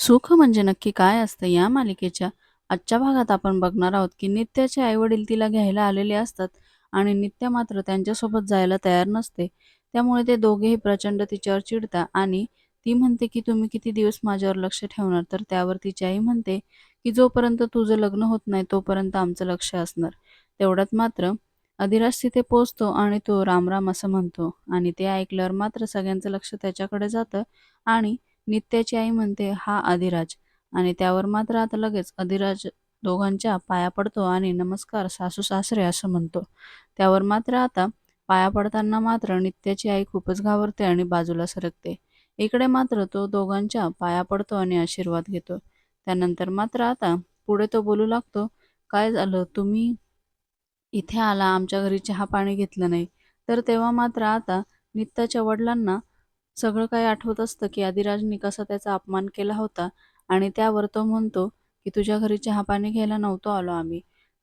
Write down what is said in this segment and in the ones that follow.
सुख म्हणजे नक्की काय असतं या मालिकेच्या? आजच्या भागात आपण बघणार आहोत की नित्याचे आईवडील तिला घ्यायला आलेले असतात आणि नित्या मात्र त्यांच्यासोबत जायला तयार नसते. त्यामुळे ते दोघेही प्रचंड तिच्यावर चिडतात आणि ती म्हणते की तुम्ही किती दिवस माझ्यावर लक्ष ठेवणार? तर त्यावर तिची आई म्हणते की जोपर्यंत तुझं लग्न होत नाही तोपर्यंत आमचं लक्ष असणार. तेवढ्यात मात्र अधिराज तिथे पोचतो आणि तो रामराम असं म्हणतो आणि ते ऐकल्यावर मात्र सगळ्यांचं लक्ष त्याच्याकडे जातं आणि नित्याची आई म्हणते हा अधिराज. आणि त्यावर मात्र आता लगेच अधिराज दोघांच्या पाया पडतो आणि नमस्कार सासू सासरे असं म्हणतो. त्यावर मात्र आता पाया पडताना मात्र नित्याची आई खूपच घाबरते आणि बाजूला सरकते. इकडे मात्र तो दोघांच्या पाया पडतो आणि आशीर्वाद घेतो. त्यानंतर मात्र आता पुढे तो बोलू लागतो काय झालं? तुम्ही इथे आला आमच्या घरी चहा पाणी घेतलं नाही. तर तेव्हा मात्र आता नित्याच्या वडिलांना सगळं काही आठवत असतं की आदिराजनी कसा त्याचा अपमान केला होता आणि त्यावर तो म्हणतो की तुझ्या घरी चहा पाणी घ्यायला नव्हतो आलो आम्ही.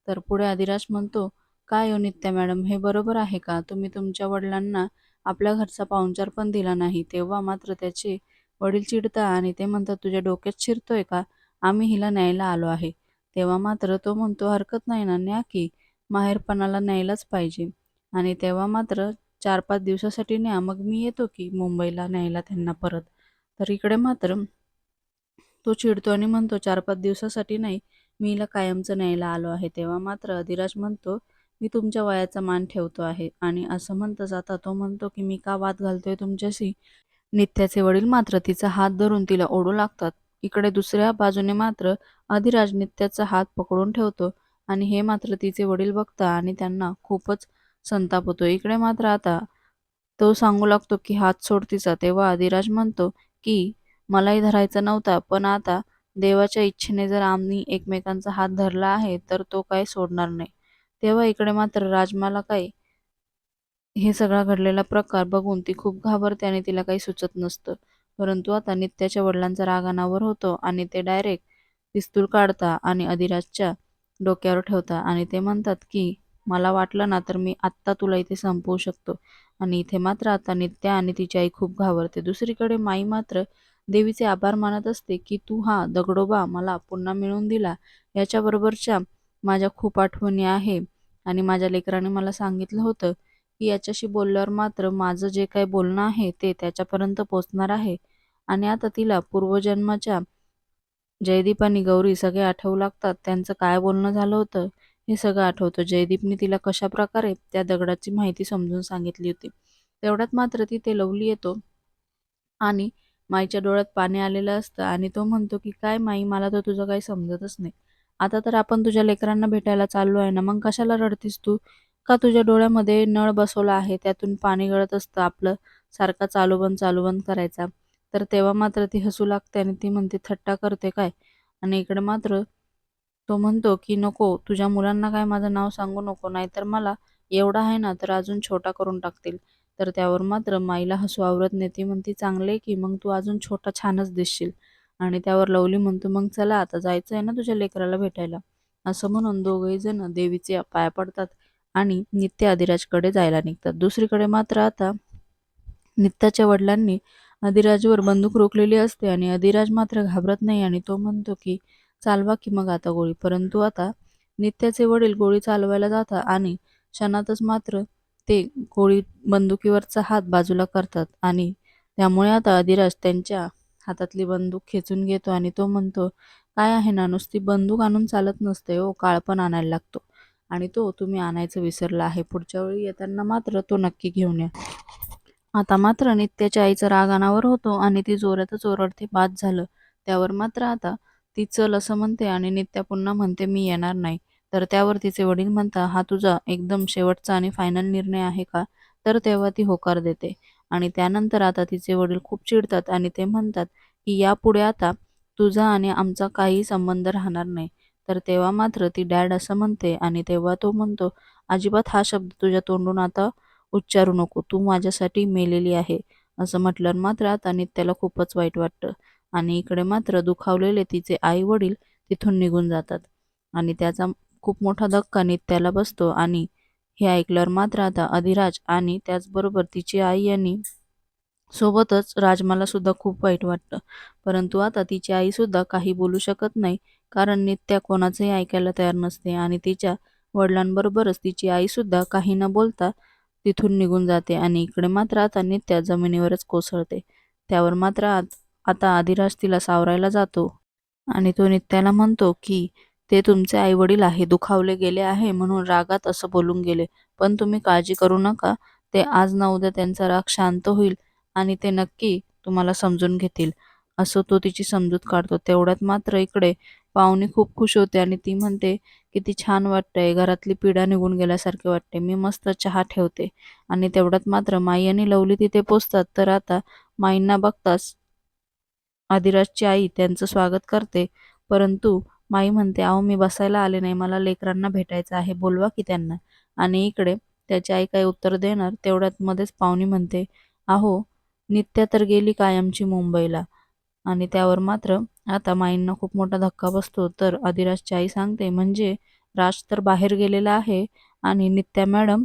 तर पुढे आदिराज म्हणतो काय हो नित्या मॅडम हे बरोबर आहे का? तुम्ही तुमच्या वडिलांना आपल्या घरचा पाहुणचार पण दिला नाही. तेव्हा मात्र त्याचे वडील चिडता आणि ते म्हणतात तुझ्या डोक्यात शिरतोय का? आम्ही हिला न्यायला आलो आहे. तेव्हा मात्र तो म्हणतो हरकत नाही ना न्या की माहेरपणाला न्यायलाच पाहिजे. आणि तेव्हा मात्र चार पाच दिवसासाठी न्या मग मी येतो की मुंबईला न्यायला त्यांना परत. तर इकडे मात्र तो चिडतो आणि म्हणतो चार पाच दिवसासाठी नाही मी हिला कायमचं न्यायला आलो आहे. तेव्हा मात्र अधिराज म्हणतो मी तुमच्या वयाचा मान ठेवतो आहे. आणि असं म्हणतं जाता तो म्हणतो की मी का वाद घालतोय तुमच्याशी? नित्याचे वडील मात्र तिचा हात धरून तिला ओढू लागतात. इकडे दुसऱ्या बाजूने मात्र अधिराज नित्याचा हात पकडून ठेवतो आणि हे मात्र तिचे वडील बघता आणि त्यांना खूपच संताप होतो. इकडे मात्र आता तो सांगू लागतो की हात सोड तिचा तेव्हा अधिराज म्हणतो की मलाही धरायचा नव्हता पण आता देवाच्या इच्छेने जर आम्ही एकमेकांचा हात धरला आहे तर तो काही सोडणार नाही. तेव्हा इकडे मात्र राजमाला काही हे सगळा घडलेला प्रकार बघून ती खूप घाबरते आणि तिला काही सुचत नसतं. परंतु आता नित्याच्या वडिलांचा राग अनावर होतो आणि ते डायरेक्ट पिस्तूल काढता आणि अधिराजच्या डोक्यावर ठेवता आणि ते म्हणतात की मला वाटलं ना तर मी आत्ता तुला इथे संपवू शकतो. आणि इथे मात्र आता नित्या आणि तिची आई खूप घाबरते. दुसरीकडे माई मात्र देवीचे आभार मानत असते की तू हा दगडोबा मला पुन्हा मिळवून दिला. याच्याबरोबरच्या माझ्या खूप आठवणी आहे. आणि माझ्या लेकराने मला सांगितलं होतं की याच्याशी बोलल्यावर मात्र माझं जे काही बोलणं आहे ते त्याच्यापर्यंत पोचणार आहे. आणि आता तिला पूर्वजन्माच्या जयदीप आणि गौरी सगळे आठवू लागतात. त्यांचं काय बोलणं झालं होतं? हे सगळं आठवतं. जयदीपने तिला कशा प्रकारे त्या दगडाची माहिती समजून सांगितली होती. तेवढ्यात मात्र तिथे लवली येतो आणि माईच्या डोळ्यात पाणी आलेलं असतं आणि तो म्हणतो की काय माई मला तर तुझं काही समजतच नाही. आता तर आपण तुझ्या लेकरांना भेटायला चाललो आहे ना मग कशाला रडतीस तू? का तुझ्या डोळ्यामध्ये नळ बसवला आहे? त्यातून पाणी गळत असतं आपलं सारखा चालू बंद चालू बंद करायचा. तर तेव्हा मात्र ती हसू लागते आणि ती म्हणते थट्टा करते काय? आणि इकडे मात्र तो म्हणतो की नको तुझ्या मुलांना काय माझं नाव सांगू नको नाहीतर मला एवढा आहे ना तर अजून छोटा करून टाकतील. तर त्यावर मात्र माईला हसू आवरत नाही. ती म्हणती चांगले की मग तू अजून छोटा छानच दिसशील. आणि त्यावर लवली म्हणतो मग चला आता जायचं आहे ना तुझ्या लेकराला भेटायला. असं म्हणून दोघही जण देवीचे पाया पडतात आणि नित्य अधिराजकडे जायला निघतात. दुसरीकडे मात्र आता नित्याच्या वडिलांनी अधिराजवर बंदूक रोखलेली असते आणि अधिराज मात्र घाबरत नाही आणि तो म्हणतो की चालवा की मग आता गोळी. परंतु आता नित्याचे वडील गोळी चालवायला जातात आणि क्षणातच मात्र ते गोळी बंदुकीवरचा हात बाजूला करतात आणि त्यामुळे आता अधिराज त्यांच्या हातातली बंदूक खेचून घेतो आणि तो म्हणतो काय आहे ना नुसती बंदूक आणून चालत नसते हो काळ पण आणायला लागतो. आणि तो तुम्ही आणायचं विसरला आहे पुढच्या वेळी येताना मात्र तो नक्की घेऊन या. आता मात्र नित्याच्या आईचा राग अनावर होतो आणि ती जोरातच ओरडते बाद झालं. त्यावर मात्र आता ती चल असं म्हणते आणि नित्या पुन्हा म्हणते मी येणार नाही. तर त्यावर तिचे वडील म्हणता हा तुझा एकदम शेवटचा आणि फायनल निर्णय आहे का? तर तेव्हा ती होकार देते. आणि त्यानंतर आता तिचे वडील खूप चिडतात आणि ते म्हणतात की यापुढे आता तुझा आणि आमचा काही संबंध राहणार नाही. तर तेव्हा मात्र ती डॅड असं म्हणते आणि तेव्हा तो म्हणतो अजिबात हा शब्द तुझ्या तोंडून आता उच्चारू नको. तू माझ्यासाठी मेलेली आहे. असं म्हटल्यावर मात्र आता नित्याला खूपच वाईट वाटतं. आणि इकडे मात्र दुखावलेले तिचे आई वडील तिथून निघून जातात. आणि त्याचा खूप मोठा धक्का नित्याला बसतो आणि हे ऐकल्यावर मात्र आता अधिराज आणि त्याचबरोबर तिची आई यांनी सोबतच राजमाला सुद्धा खूप वाईट वाटतं. परंतु आता तिची आई सुद्धा काही बोलू शकत नाही कारण नित्या कोणाचंही ऐकायला तयार नसते आणि तिच्या वडिलांबरोबरच तिची आई सुद्धा काही न बोलता तिथून निघून जाते आणि इकडे मात्र आता नित्या जमिनीवरच कोसळते. त्यावर मात्र आत आता आदिराज तिला सावरायला जातो आणि तो नित्याला म्हणतो की ते तुमचे आई वडील आहे दुखावले गेले आहे म्हणून रागात असं बोलून गेले. पण तुम्ही काळजी करू नका. ते आज ना उद्या त्यांचा राग शांत होईल आणि ते नक्की तुम्हाला समजून घेतील. असं तो तिची समजूत काढतो. तेवढ्यात मात्र इकडे पाहुणी खूप खुश होते आणि ती म्हणते किती छान वाटतंय. घरातली पिढा निघून गेल्यासारखे वाटते. मी मस्त चहा ठेवते. आणि तेवढ्यात मात्र माई आणि लवली तिथे पोचतात. तर आता माईंना बघताच आदिराजची आई त्यांचं स्वागत करते. परंतु माई म्हणते अहो मी बसायला आले नाही. मला लेकरांना भेटायचं आहे. बोलवा की त्यांना. आणि इकडे त्याची आई काही उत्तर देणार तेवढ्यात मध्येच पाहुणी म्हणते अहो नित्या तर गेली कायमची मुंबईला. आणि त्यावर मात्र आता माईंना खूप मोठा धक्का बसतो. तर आदिराजची आई सांगते म्हणजे राज तर बाहेर गेलेला आहे आणि नित्या मॅडम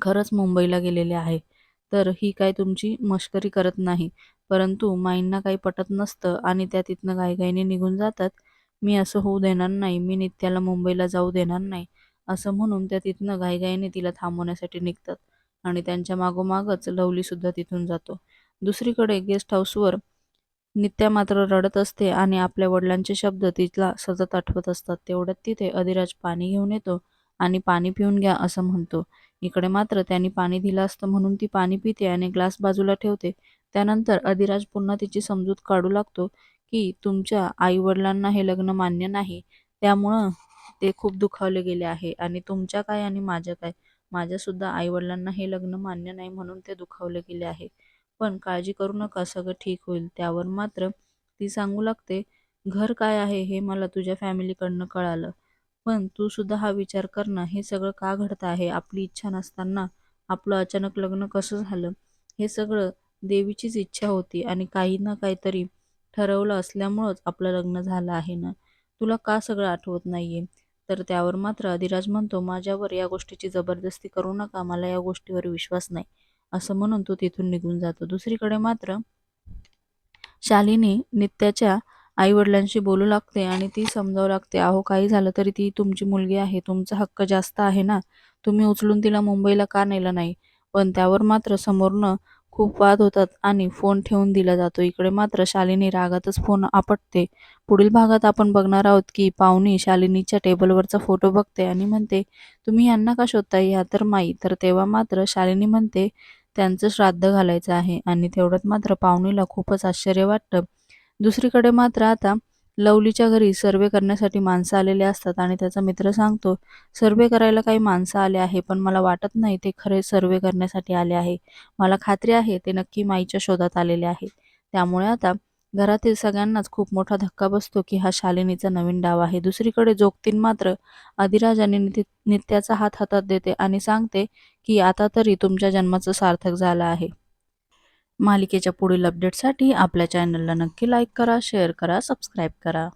खरंच मुंबईला गेलेले आहे तर ही काय तुमची मश्करी करत नाही. परंतु माईंना काही पटत नसतं आणि त्या तिथनं घाईघाईने निघून जातात. मी असं होऊ देणार नाही. मी नित्याला मुंबईला जाऊ देणार नाही. असं म्हणून त्या तिथनं घाईघाईने तिला थांबवण्यासाठी निघतात आणि त्यांच्या मागोमागच लवलीसुद्धा तिथून जातो. दुसरीकडे गेस्ट हाऊसवर नित्या मात्र रडत असते आणि आपल्या वडिलांचे शब्द तिला सतत आठवत असतात. तेवढ्यात तिथे अधिराज पाणी घेऊन येतो आणि पाणी पिऊन घ्या असं म्हणतो. इकडे मात्र त्यांनी पाणी दिलं असतं म्हणून ती पाणी पिते आणि ग्लास बाजूला ठेवते. त्यानंतर अधिराज पुन्हा तिची समजूत काढू लागतो की तुमच्या आई वडिलांना हे लग्न मान्य नाही. त्यामुळं ते खूप दुखावले गेले आहे. आणि तुमच्या काय आणि माझ्या काय? माझ्यासुद्धा आई वडिलांना हे लग्न मान्य नाही म्हणून ते दुखावले गेले आहे. पण काळजी करू नका सगळं ठीक होईल. त्यावर मात्र ती सांगू लागते घर काय आहे हे मला तुझ्या फॅमिलीकडनं कळालं. पण तू सुद्धा हा विचार कर ना हे सगळं का घडतं आहे? आपली इच्छा नसताना आपलं अचानक लग्न कसं झालं? हे सगळं देवीचीच इच्छा होती आणि काही ना काहीतरी ठरवलं असल्यामुळंच आपलं लग्न झालं आहे ना? तुला का सगळं आठवत नाहीये? तर त्यावर मात्र अधिराज म्हणतो माझ्यावर या गोष्टीची जबरदस्ती करू नका मला या गोष्टीवर विश्वास नाही. असं म्हणून तो तिथून निघून जातो. दुसरीकडे मात्र शालिनी नित्याच्या आईवडिलांशी बोलू लागते आणि ती समजावू लागते अहो काही झालं तरी ती तुमची मुलगी आहे तुमचा हक्क जास्त आहे ना तुम्ही उचलून तिला मुंबईला का नेलं नाही? पण त्यावर मात्र समोरनं खूप वाद होतात आणि फोन ठेवून दिला जातो. इकडे मात्र शालिनी रागातच फोन आपटते. पुढील भागात आपण बघणार आहोत की पाहुणी शालिनीच्या टेबलवरचा फोटो बघते आणि म्हणते तुम्ही यांना का शोधता ह्या तर माई. तर तेव्हा मात्र शालिनी म्हणते त्यांचं श्राद्ध घालायचं आहे. आणि तेवढ्यात मात्र पाहुणीला खूपच आश्चर्य वाटतं. दुसरीकडे मात्र आता लवलीच्या घरी सर्वे करण्यासाठी माणसं आलेले असतात आणि त्याचा मित्र सांगतो सर्वे करायला काही माणसं आले आहे पण मला वाटत नाही ते खरे सर्वे करण्यासाठी आले आहे. मला खात्री आहे ते नक्की माईच्या शोधात आलेले आहे त्यामुळे आता घरातील सगळ्यांनाच खूप मोठा धक्का बसतो की हा शालिनीचा नवीन डाव आहे. दुसरीकडे जोगतीन मात्र अधिराजाने नित्याचा हात हातात देते आणि सांगते की आता तरी तुमच्या जन्माचं सार्थक झालं आहे. मालिकेच्या पुढील अपडेटसाठी आपल्या चॅनलला नक्की लाईक करा शेअर करा सबस्क्राईब करा.